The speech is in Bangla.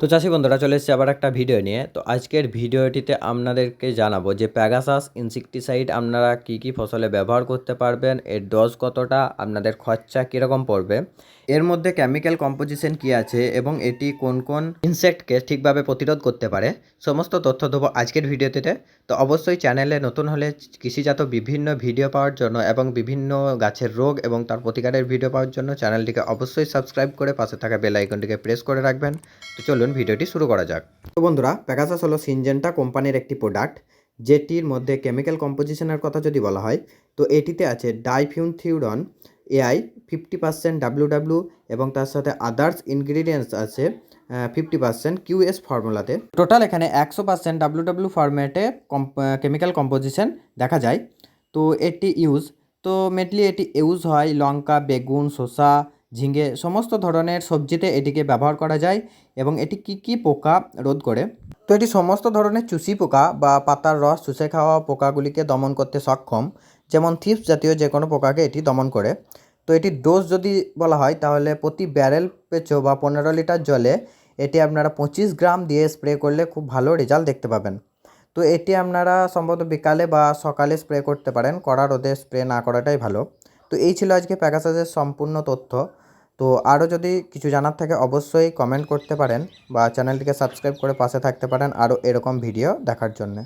তো চাষি বন্ধুরা, চলে এসেছে আবার একটা ভিডিও নিয়ে। তো আজকের ভিডিওটিতে আপনাদেরকে জানাব যে প্যাগাসাস ইনসেকটিসাইড আপনারা কি কি ফসলে ব্যবহার করতে পারবেন, এর ডোজ কতটা, আপনাদের খরচা কীরকম পড়বে, এর মধ্যে কেমিক্যাল কম্পোজিশন কী আছে এবং এটি কোন কোন ইনসেক্টকে ঠিকভাবে প্রতিরোধ করতে পারে, সমস্ত তথ্য দেবো আজকের ভিডিওটিতে তো অবশ্যই চ্যানেলে নতুন হলে কৃষিজাত বিভিন্ন ভিডিও পাওয়ার জন্য এবং বিভিন্ন গাছের রোগ এবং তার প্রতিকারের ভিডিও পাওয়ার জন্য চ্যানেলটিকে অবশ্যই সাবস্ক্রাইব করে পাশে থাকা বেল আইকনটিকে প্রেস করে রাখবেন। তো চলুন ভিডিওটি শুরু করা যাক। তো বন্ধুরা প্যাগাসাস হলো সিনজেন্টা কোম্পানির একটি প্রোডাক্ট যেটির মধ্যে কেমিক্যাল কম্পোজিশনের কথা যদি বলা হয়, তো এটিতে আছে diafenthiuron AI fifty percent W এবং তার সাথে আদার্স ইনগ্রিডিয়েন্টস আছে ফিফটি পার্সেন্ট কিউএস ফর্মুলাতে টোটাল এখানে একশো পার্সেন্ট ডাব্লিউ ডাব্লিউ ফরম্যাটে কেমিক্যাল কম্পোজিশন দেখা যায়। তো এটি ইউজ তো মেনলি এটি ইউজ হয় লঙ্কা, বেগুন, শসা ঝিঙে সমস্ত ধরনের সবজিতে এটিকে ব্যবহার করা যায় এবং এটি কি কি পোকা রোধ করে? তো এটি সমস্ত ধরনের চুষি পোকা বা পাতার রস চুষে খাওয়া পোকাগুলিকে দমন করতে সক্ষম, যেমন থিপস জাতীয় যে কোনো পোকাকে এটি দমন করে। তো এটির ডোজ যদি বলা হয়, তাহলে প্রতি ব্যারেল পেছো বা পনেরো লিটার জলে এটি আপনারা পঁচিশ গ্রাম দিয়ে স্প্রে করলে খুব ভালো রেজাল্ট দেখতে পাবেন। তো এটি আপনারা সম্ভবত বিকালে বা সকালে স্প্রে করতে পারেন, কড়া রোদে স্প্রে না করাটাই ভালো। তো এই ছিল আজকে প্যাকাসাসের সম্পূর্ণ তথ্য। তো আরও যদি কিছু জানার থাকে, অবশ্যই কমেন্ট করতে পারেন বা চ্যানেলটিকে সাবস্ক্রাইব করে পাশে থাকতে পারেন আরও এরকম ভিডিও দেখার জন্যে।